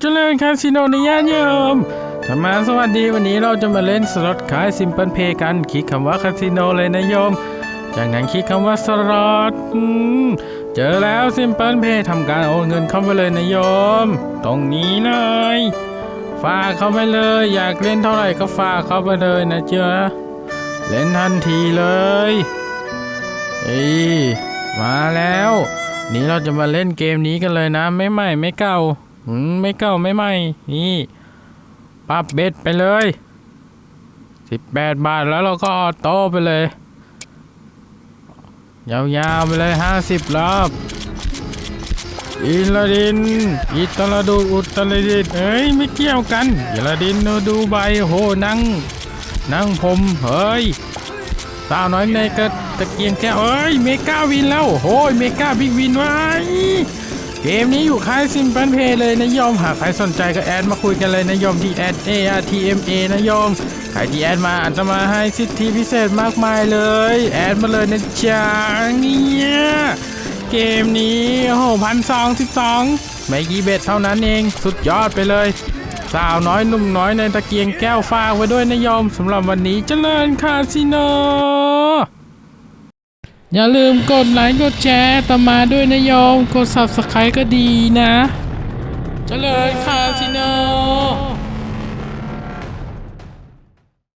เจริญคาสิโนในย่านโยมธรรมาสวัสดีวันนี้เราจะมาเล่นสล็อตขายซิมเปิลเพย์กัน คลิกคำว่าคาสิโนเลยนะโยม จากนั้นคลิกคำว่าสล็อตเจอแล้วซิมเปิลเพย์ทำการโอนเงินเข้าไปเลยนะโยม ตรงนี้เลย ฝากเข้าไปเลย อยากเล่นเท่าไหร่ก็ฝากเข้าไปเลยนะเจ้าเล่นทันทีเลยเอ้มาแล้ว นี่เราจะมาเล่นเกมนี้กันเลยนะ ไม่ใหม่ไม่เก่า ไม่เก่าไม่ใหม่ นี่ปรับเบ็ดไปเลย18บาทแล้วเราก็ออโต้ไปเลย ยาวๆไปเลย50รอบอินลาดินอิตาลดูอุตรดิตเอ้ยไม่เกี่ยวกันอิลาดินนดูใบโหนั่งนั่งผมเฮ้ยสาวน้อยในกระตะเกียงแก้วเอ้ยเมกาวินแล้วโอ้ยเมกาบิ๊กวินไว้ เกมนี้อยู่ค่ายซิมเปิลเพย์เลยนะโยมหากใครสนใจก็แอดมาคุยกันเลยนะโยมที่แอด A R T M A นะโยมใครที่แอดมาอาจจะมาให้สิทธิพิเศษมากมายเลย แอดมาเลยนะจ๊ะเนี่ยเกมนี้โอ้โหพันสองสิบสองไม่กี่เบ็ดเท่านั้นเองสุดยอดไปเลย สาวน้อยหนุ่มน้อยในตะเกียงแก้วฝากไว้ด้วยนะโยมสำหรับวันนี้เจริญคาสิโน อย่าลืมกดไลค์กดแชร์ตามมาด้วยนะโยม กด subscribe ก็ดีนะ เจริญคาสิโน